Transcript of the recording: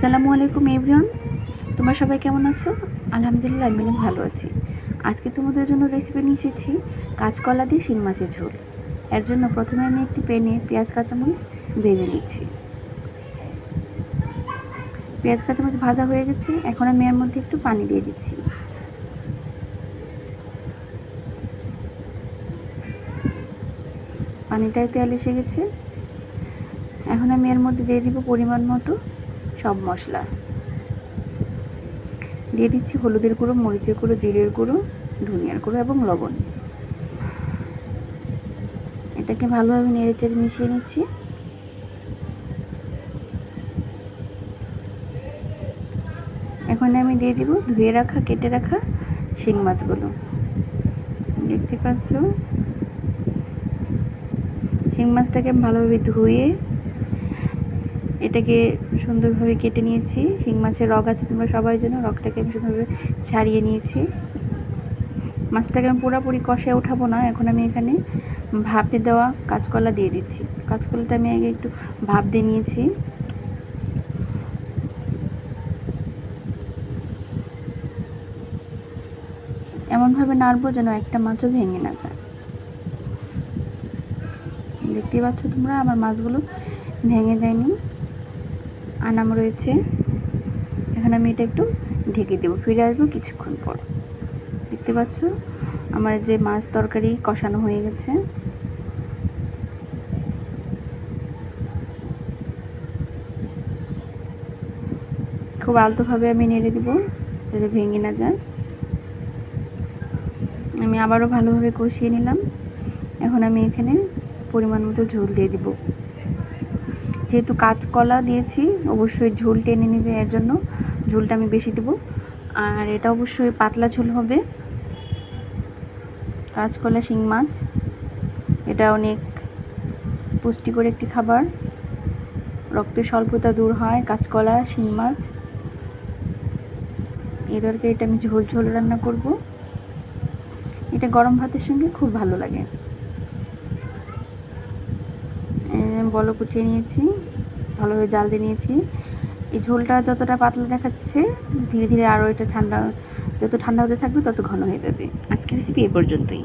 আসসালামু আলাইকুম এভরিওয়ান। তোমরা সবাই কেমন আছো? আলহামদুলিল্লাহ, আমি অনেক ভালো আছি। আজকে তোমাদের জন্য রেসিপি নিয়ে এসেছি কাঁচকলা দিয়ে শিং মাছের ঝোল। এর জন্য প্রথমে আমি একটি প্যানে পেঁয়াজ কাঁচামরিচ ভেজে নিচ্ছি। পেঁয়াজ কাঁচামরিচ ভাজা হয়ে গেছে। এখন আমি এর মধ্যে একটু পানি দিয়ে দিচ্ছি। পানিটায় তেল এসে গেছে। এখন আমি এর মধ্যে দিয়ে দিব পরিমাণ মতো সব মশলা। দিয়ে দিচ্ছি হলুদের গুঁড়ো, মরিচের গুঁড়ো, জিরের গুঁড়ো, ধনিয়ার গুঁড়ো এবং লবণ। এটাকে ভালোভাবে নেড়ে চেড়ে মিশিয়ে নিচ্ছি। এখন আমি দিয়ে দিব ধুয়ে রাখা, কেটে রাখা শিং মাছগুলো। দেখতে পাচ্ছ? শিং মাছটাকে ভালোভাবে ধুয়ে এটাকে সুন্দরভাবে কেটে নিয়েছি। শিং মাছের রগ আছে, তোমরা সবাই জানো, রগটাকে আমি সুন্দরভাবে ছাড়িয়ে নিয়েছি। মাছটাকে আমি পুরোপুরি কষে উঠাবো না, এখন আমি এখানে ভাপে দেওয়া কাঁচকলা দিয়ে দিচ্ছি। কাঁচকলাটা আমি আগে একটু ভাপ দিয়ে নিয়েছি। এমনভাবে নাড়বো যেন একটা মাছও ভেঙে না যায়। দেখতেই পাচ্ছ তোমরা, আমার মাছগুলো ভেঙে যায়নি। আনাম রয়েছে। এখন আমি এটা একটু ঢেকে দেবো। ফিরে আসব কিছুক্ষণ পর। দেখতে পাচ্ছ? আমার যে মাছ তরকারি কষানো হয়ে গেছে। খুব আলতোভাবে আমি নেড়ে দিব যাতে ভেঙে না যায়। আমি আবারও ভালোভাবে কষিয়ে নিলাম। এখন আমি এখানে পরিমাণ মতো ঝোল দিয়ে দিব। যেহেতু কাঁচকলা দিয়েছি, অবশ্যই ঝোল টেনে নেবে এর জন্য। ঝোলটা আমি বেশি দেব। আর এটা অবশ্যই পাতলা ঝোল হবে। কাঁচকলা, শিং, মাছ। এটা অনেক পুষ্টিকর একটি খাবার। রক্তের স্বল্পতা দূর হয়, কাঁচকলা, শিং, মাছ। এই তরকারিটা আমি ঝোল ঝোল রান্না করব। এটা গরম ভাতের সঙ্গে খুব ভালো লাগে। বলক উঠিয়ে নিয়েছি, ভালোভাবে জাল দিয়ে নিয়েছি। এই ঝোলটা যতটা পাতলা দেখাচ্ছে, ধীরে ধীরে আরও এটা ঠান্ডা, যত ঠান্ডা হতে থাকবে তত ঘন হয়ে যাবে। আজকের রেসিপি এ পর্যন্তই।